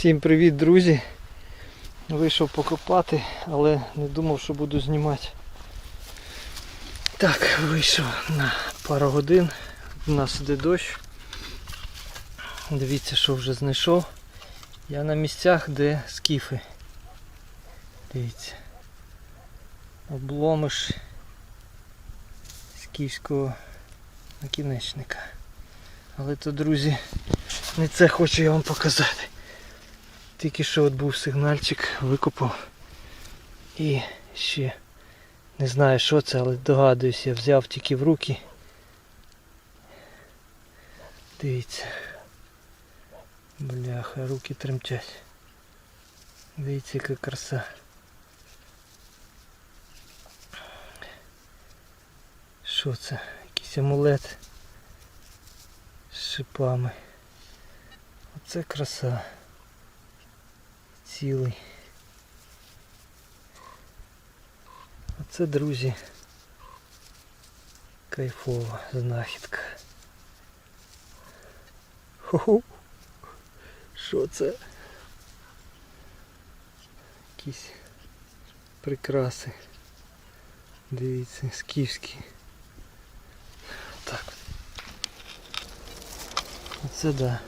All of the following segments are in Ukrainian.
Всім привіт, друзі! Вийшов покопати, але не думав, що буду знімати. Так, вийшов на пару годин. У нас іде дощ. Дивіться, що вже знайшов. Я на місцях, де скіфи. Дивіться. Обломиш скіфського накінечника. Але то, друзі, не це хочу я вам показати. Тільки що от був сигнальчик, викопав. І ще не знаю що це, але догадуюсь, я взяв тільки в руки. Дивіться. Бляха, руки тремтять. Дивіться, яка краса. Що це? Якийсь амулет з шипами. Оце краса. Цілий. Оце, друзі, кайфова знахідка. Хо-хо. Що це? Якісь прикраси. Дивіться, скіфські. Так. Оце да.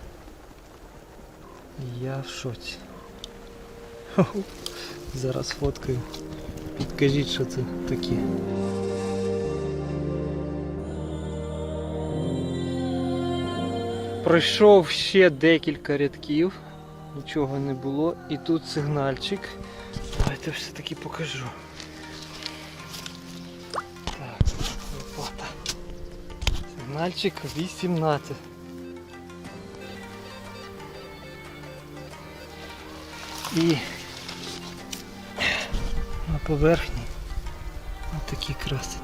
Я в шоці. Зараз фоткаю. Підкажіть, що це таке. Пройшов ще декілька рядків, нічого не було. І тут сигнальчик. Давайте все-таки покажу. Так, лопата. Сигнальчик 18. І поверхні ось такі краси.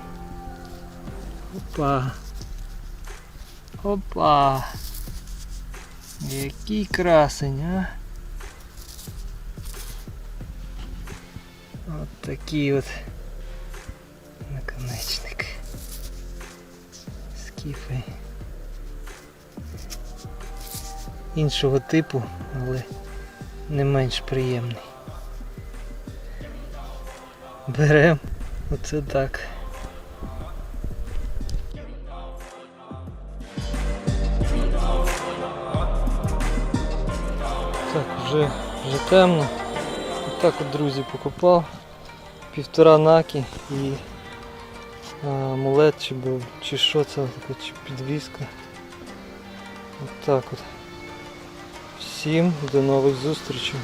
Опа. Опа. Який красень, а? От такий от наконечник. Скіфи. Іншого типу, але не менш приємний. Берем. Оце так. Так, вже, вже темно. Отак от, друзі, покопав. Півтора наки і амулет чи був, чи що це чи підвіска. Отак от. Всім до нових зустрічей.